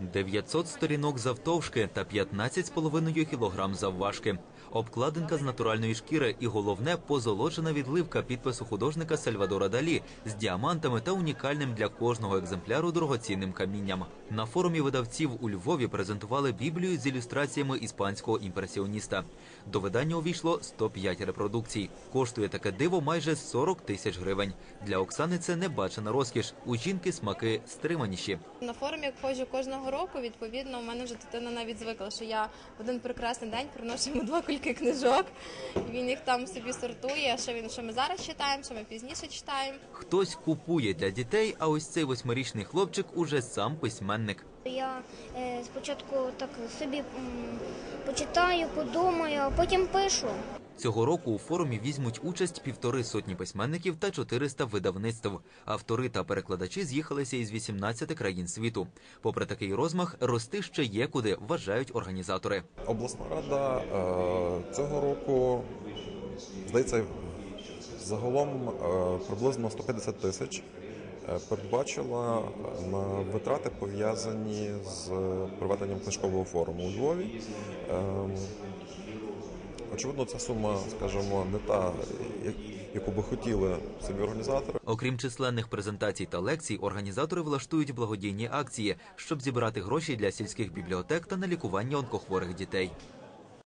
900 сторінок завтовшки та 15,5 кілограм завважки. Обкладинка з натуральної шкіри і головне позолочена відливка підпису художника Сальвадора Далі з діамантами та унікальним для кожного екземпляру дорогоцінним камінням. На форумі видавців у Львові презентували біблію з ілюстраціями іспанського імпресіоніста. До видання увійшло 105 репродукцій. Коштує таке диво майже 40 тисяч гривень. Для Оксани це небачена розкіш. У жінки смаки стриманіші. На форум, як кожного року, відповідно, у мене вже дитина навіть звикла, що я в один прекрасний день приношу йому два кульки книжок. Він їх там собі сортує. Що він що ми зараз читаємо, що ми пізніше читаємо. Хтось купує для дітей, а ось цей восьмирічний хлопчик уже сам письменник. Я е, спочатку так собі м, почитаю, подумаю, а потім пишу. Цього року у форумі візьмуть участь півтори сотні письменників та 400 видавництв. Автори та перекладачі з'їхалися із 18 країн світу. Попри такий розмах, рости ще є куди, вважають організатори. Обласна рада е, цього року, здається, загалом е, приблизно 150 тисяч е, передбачила на витрати пов'язані з проведенням книжкового форуму у Львові. Очевидно, ця сума, скажімо, не та, яку би хотіли самі організатори. Окрім численних презентацій та лекцій, організатори влаштують благодійні акції, щоб зібрати гроші для сільських бібліотек та на лікування онкохворих дітей.